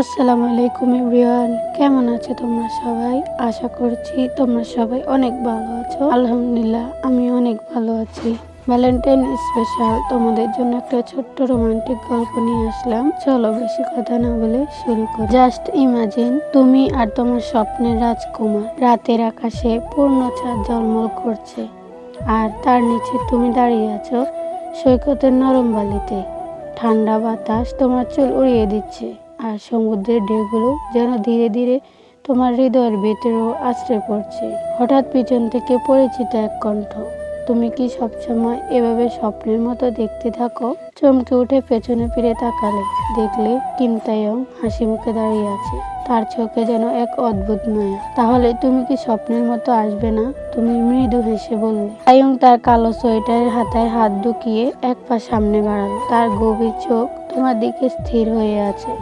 আসসালামু আলাইকুম এভরিওয়ান, কেমন আছো তোমরা সবাই? আশা করছি তোমরা সবাই অনেক ভালো আছো। আলহামদুলিল্লাহ, আমি অনেক ভালো আছি। ভ্যালেন্টাইন স্পেশাল তোমাদের জন্য একটা ছোট্ট রোমান্টিক গল্প নিয়ে আসলাম। চলো বেশি কথা না বলে শুরু করি। জাস্ট ইমাজিন তুমি আর তোমার স্বপ্নের রাজকুমার রাতের আকাশে পূর্ণ চাঁদ ঝলমল করছে। আর তার নিচে তুমি দাঁড়িয়ে আছো সৈকতের নরম বালিতে। ঠান্ডা বাতাস তোমার চুল উড়িয়ে দিচ্ছে। আর সমুদ্রের ঢেউগুলো যেন ধীরে ধীরে তোমার হৃদয়ের ভেতরেও আশ্রয় পড়ছে হঠাৎ পিছন থেকে পরিচিত এক কণ্ঠ, তুমি কি সবসময় এভাবে স্বপ্নের মতো দেখতে থাকো? চমকে উঠে পেছনে ফিরে তাকালে দেখলে কিন্তায়ং হাসি মুখে দাঁড়িয়ে আছে। তার চোখে যেন এক অদ্ভুত মায়া। তাহলে তুমি কি স্বপ্নের মতো আসবে না? তুমি মৃদু হেসে বললে। তাইয়ং তার কালো সোয়েটারের হাতায় হাত ঢুকিয়ে এক পা সামনে বাড়ালো। তার গভীর চোখ তোমার দিকে স্থির হয়ে আছে।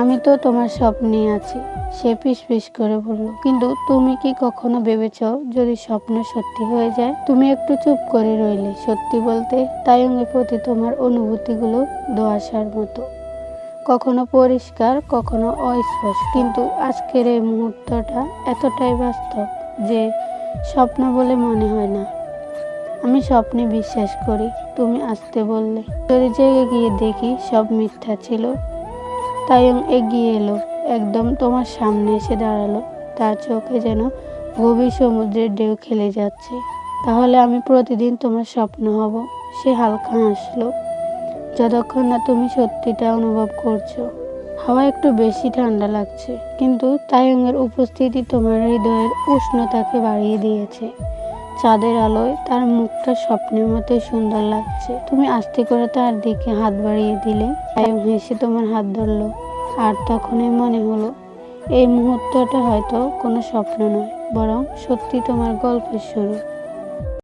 আমি তো তোমার স্বপ্নে আছি। সে পিস পিস করে বলল, কিন্তু তুমি কি কখনো ভেবেছ যদি স্বপ্ন সত্যি হয়ে যায়? তুমি একটু চুপ করে রইলে সত্যি বলতে। তাইয়ংয়ের প্রতি তোমার অনুভূতিগুলো দোয়াশার মতো। কখনো পরিষ্কার, কখনো অস্পষ্ট। কিন্তু আজকের এই মুহূর্তটা এতটাই বাস্তব যে স্বপ্ন বলে মনে হয় না। আমি স্বপ্নে বিশ্বাস করি, তুমি আসতে বললে। যদি জেগে গিয়ে দেখি সব মিথ্যা ছিল তাইয়ং এগিয়ে এলো, একদম তোমার সামনে এসে দাঁড়াল। তার চোখে যেন গভীর সমুদ্রের ঢেউ খেলে যাচ্ছে। তাহলে আমি প্রতিদিন তোমার স্বপ্ন হব, সে হালকা হাসলো। যতক্ষণ না তুমি সত্যিটা অনুভব করছ। হাওয়া একটু বেশি ঠান্ডা লাগছে, কিন্তু তায়ংয়ের উপস্থিতি তোমার হৃদয়ের উষ্ণতাকে বাড়িয়ে দিয়েছে। চাঁদের আলোয় তার মুখটা স্বপ্নের মতোই সুন্দর লাগছে। তুমি আস্তে করে তার দিকে হাত বাড়িয়ে দিলে তায়ং হেসে তোমার হাত ধরলো। আর তখনই মনে হলো, এই মুহূর্তটা হয়তো কোনো স্বপ্ন নয়, বরং সত্যি তোমার গল্পের শুরু।